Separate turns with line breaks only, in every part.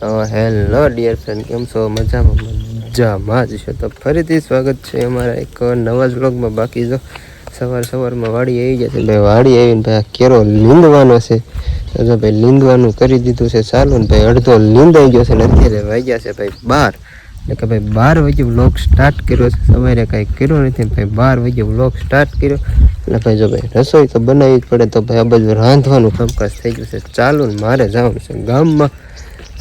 Dear friend, કેમ છો? મજામાં મજામાં જ છો. તો ફરીથી સ્વાગત છે અમારા એક નવા જ વ્લોગમાં. બાકી જો સવાર સવારમાં વાડી આવી ગયા છે. ભાઈ, વાડી આવીને ભાઈ આ કેરો લીંદવાનો છે. તો જો ભાઈ, લીંદવાનું કરી દીધું છે. ચાલુ ને ભાઈ, અડધો લીંદાઈ ગયો છે ને અત્યારે વાગ્યા છે ભાઈ બાર. એટલે કે ભાઈ, બાર વાગે બ્લોગ સ્ટાર્ટ કર્યો છે. સવારે કાંઈ કર્યો નથી ભાઈ, બાર વાગે બ્લોગ સ્ટાર્ટ કર્યો. એટલે ભાઈ, જો ભાઈ, રસોઈ તો બનાવવી જ પડે. તો ભાઈ, આ બધું રાંધવાનું કામકાજ થઈ ગયું છે. ચાલુ ને મારે જવાનું છે ગામમાં.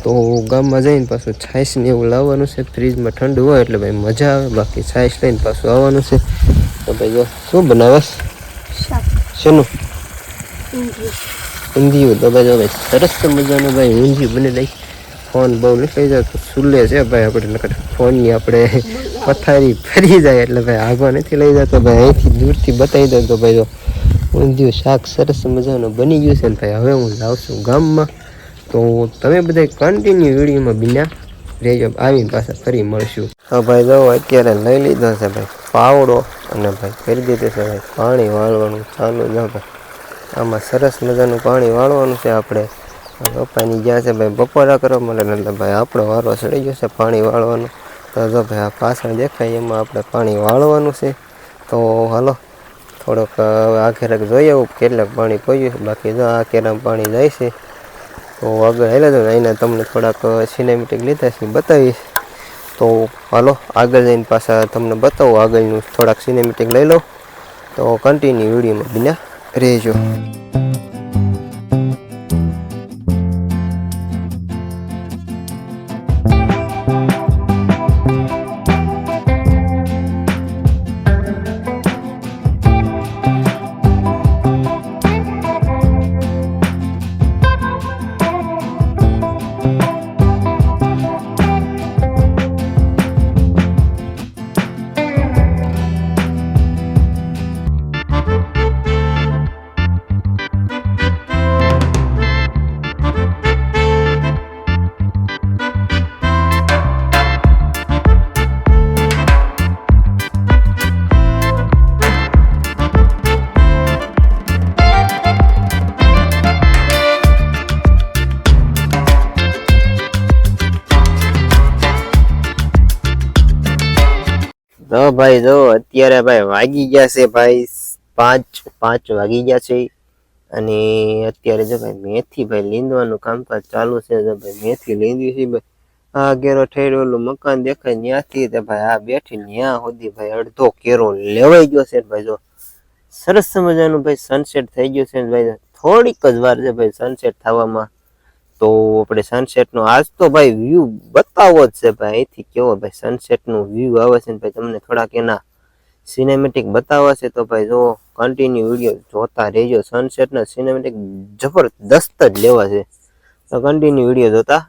તો ગામમાં જઈને પાછું છાશ ને એવું લાવવાનું છે. ફ્રીજમાં ઠંડુ હોય એટલે ભાઈ મજા આવે. બાકી છાશ લઈને પાછું આવવાનું છે. તો ભાઈ જો શું બનાવસ
શાક.
શેનું?
ઊંધિયું.
તો ભાઈ જો ભાઈ સરસ મજાનું ભાઈ ઊંધિયું બની લઈ ફોન બહુ નીકળી લઈ જાવ તો સુલે છે ભાઈ આપણે. નકર ફોનની આપણે પથારી ફરી જાય એટલે ભાઈ આગો નથી લઈ જતો. ભાઈ અહીંથી દૂરથી બતાવી દઉં તો ભાઈ જો ઊંધિયું શાક સરસ મજાનું બની ગયું છે ને ભાઈ. હવે હું લાવશું ગામમાં. તો તમે બધા કન્ટિન્યુ વિડીયોમાં બિના રહેજો. આવીને પાછા ફરી મળશું. હા ભાઈ જો અત્યારે લઈ લીધો છે ભાઈ પાવડો અને ભાઈ કરી દીધું છે ભાઈ પાણી વાળવાનું ચાલુ જો ભાઈ આમાં સરસ મજાનું પાણી વાળવાનું છે આપણે. પપ્પાની જ્યાં છે ભાઈ બપોરા કરવા મળે એટલે ભાઈ આપણો વારો ચડી ગયો છે પાણી વાળવાનું. તો જો ભાઈ આ પાછળ દેખાય એમાં આપણે પાણી વાળવાનું છે. તો હાલો, થોડોક આ ખેરક જોઈએ, કેટલાક પાણી પડ્યું છે. બાકી જો આ કેરામાં પાણી જાય છે તો આગળ હેલે તો અહીંના તમને થોડાક સિનેમેટિક લીધા છે, બતાવીશ. તો હાલો, આગળ જઈને પાછા તમને બતાવું. આગળનું થોડાક સિનેમેટિક લઈ લો તો કન્ટિન્યુ વિડીયોમાં બિના રહેજો. તો ભાઈ જો, અત્યારે ભાઈ વાગી ગયા છે ભાઈ પાંચ પાંચ વાગી ગયા છે. અને અત્યારે જો ભાઈ મેથી ભાઈ લીંદવાનું કામકાજ ચાલુ છે, જો ભાઈ મેથી લીંદવી છે ભાઈ. આ ઘેરો ઠેર ઓલું મકાન દેખાય ત્યાંથી તે ભાઈ આ બેઠી ત્યાં સુધી ભાઈ અડધો કેરો લેવાઈ ગયો છે ભાઈ જો. સરસ મજાનું ભાઈ સનસેટ થઈ ગયું છે ભાઈ. થોડીક જ વાર છે ભાઈ સનસેટ થવામાં. તો આપણે સનસેટનો આજ તો ભાઈ વ્યૂ બતાવો જ છે ભાઈ. અહીંથી કેવો ભાઈ સનસેટનું વ્યૂ આવે છે ને ભાઈ તમને થોડાક એના સિનેમેટિક બતાવવા છે તો ભાઈ જો કન્ટિન્યુ વીડિયો જોતા રહેજો. સનસેટના સિનેમેટિક જબરદસ્ત જ લેવા છે. તો કન્ટિન્યુ વીડિયો જોતા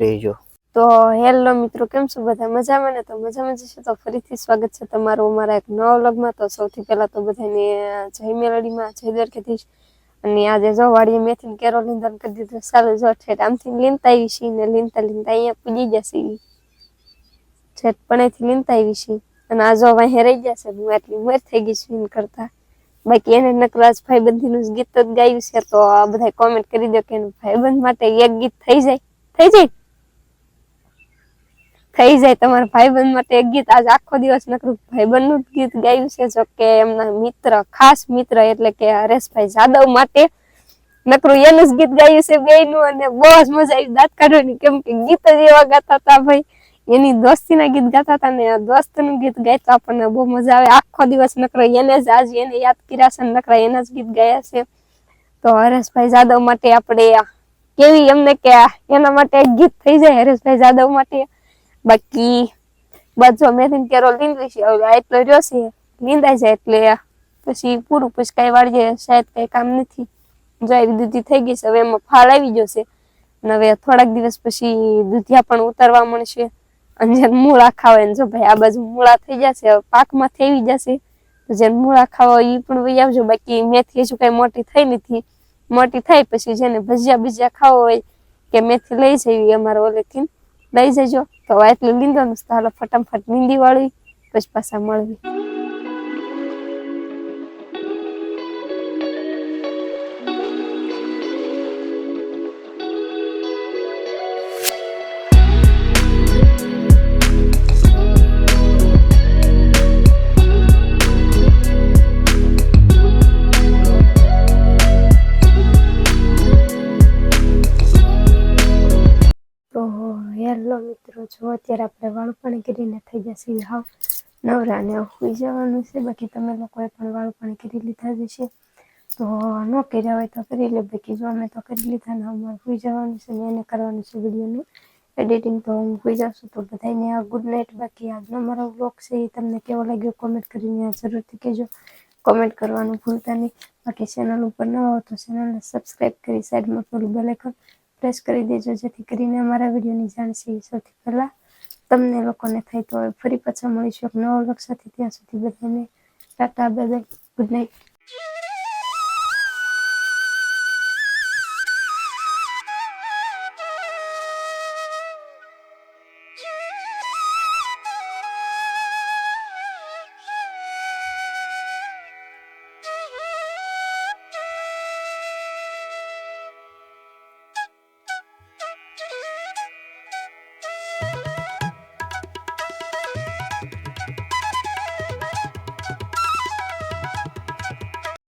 રહેજો.
તો હેલો મિત્રો, કેમ છો બધા? મજામાં ને? તો મજામાં જશે તો ફરીથી સ્વાગત છે તમારું અમારા એક નવા વ્લોગમાં. તો સૌથી પહેલા તો બધાને જય મેલડીમાં, જય દ્વારકાધીશ. અને આજે જો વાડીએ મેથી કેરો લીંધન કરી દીધું ચાલો જો ઠેઠ આમથી લીનતા આવી છે ને લીનતા લીનતા અહીંયા પૂજી જશે. ઠેઠ પણેથી લીનતા આવી છે. અને આ જો વાહે રહી જશે, હું એટલી મર થઈ ગઈ છું કરતા. બાકી એને નકરાજ ભાઈબંધીનું ગીત જ ગાયું છે, તો આ બધા કોમેન્ટ કરી દો કે ભાઈબંધ માટે એક ગીત થઈ જાય. થઈ જાય? થઈ જાય તમારા ભાઈબંધ માટે એક ગીત. આજ આખો દિવસ નકરું ભાઈબંધનું ગીત ગાયું છે જો કે એમના મિત્ર, ખાસ મિત્ર એટલે કે હરેશભાઈ જાદવ માટે. નકરું એનું જ ગીત ગાયું છે બેયનું અને બહુ જ મજા આવી. દાંત કાઢવાની કેમ કે ગીત જ એવા ગાતા હતા ભાઈ. એની દોસ્તીના ગીત ગાતા હતા ને દોસ્તનું ગીત ગાય તો આપણને બહુ મજા આવે. આખો દિવસ નકરો એને જ આજ એને યાદ કર્યા છે નકરા એના જ ગીત ગાયા છે. તો હરેશભાઈ જાદવ માટે આપણે કેવી એમને કે એના માટે ગીત થઈ જાય હરેશભાઈ જાદવ માટે. બાકી બધો મેથી કેરો લીંદવી છે. એટલો રહ્યો છે લીંદાઈ જાય એટલે પછી પૂરું પછી કઈ વાળીએ, શાયદ કઈ કામ નથી. જાય દૂધી થઈ ગઈ છે, હવે એમાં ફાળ આવી જશે અને હવે થોડાક દિવસ પછી દૂધિયા પણ ઉતારવા મળશે. અને જેને મૂળા ખાવા ને જો ભાઈ, આ બાજુ મૂળા થઈ જશે પાકમાં થઈ જશે. તો જેને મૂળા ખાવા એ પણ વહી આવજો. બાકી મેથી હજુ કઈ મોટી થઈ નથી. મોટી થાય પછી જેને ભજીયા ભજીયા ખાવા હોય કે મેથી લઈ જવી અમારે ઓલેથી. લઈ જજો. તો એટલું તો હાલો ફટાફટ નીંદી વાળી પછી પાછા મળવી જો અત્યારે આપણે વાળું કરીને થઈ જશે હાવ નવરા અને સુઈ જવાનું છે, બાકી તમે લોકોએ પણ વાળું કરી લીધા જ છે. તો ન કર્યા હોય તો કરી લે, બાકી જો અમે તો કરી લીધા ને અમારે સુઈ જવાનું છે ને એને કરવાનું છે વિડીયોનું એડિટિંગ, તો હું સુઈ જશું. છું તો બધાને આ ગુડ નાઇટ, બાકી આજનો મારો બ્લોગ છે એ તમને કેવો લાગ્યો કોમેન્ટ કરીને જરૂરથી કહેજો. કોમેન્ટ કરવાનું ભૂલતા નહીં. બાકી ચેનલ ઉપર ન હો તો ચેનલને સબસ્ક્રાઈબ કરી સાઈડમાં થોડું બેલ આઇકન પ્રેસ કરી દેજો, જેથી કરીને અમારા વિડીયોની જાણ છે સૌથી પહેલાં તમને લોકોને થાય તો ફરી પાછા મળીશું એક નવો વ્લોગ સાથે. ત્યાં સુધી બધાને ટાટા બાય ગુડ નાઇટ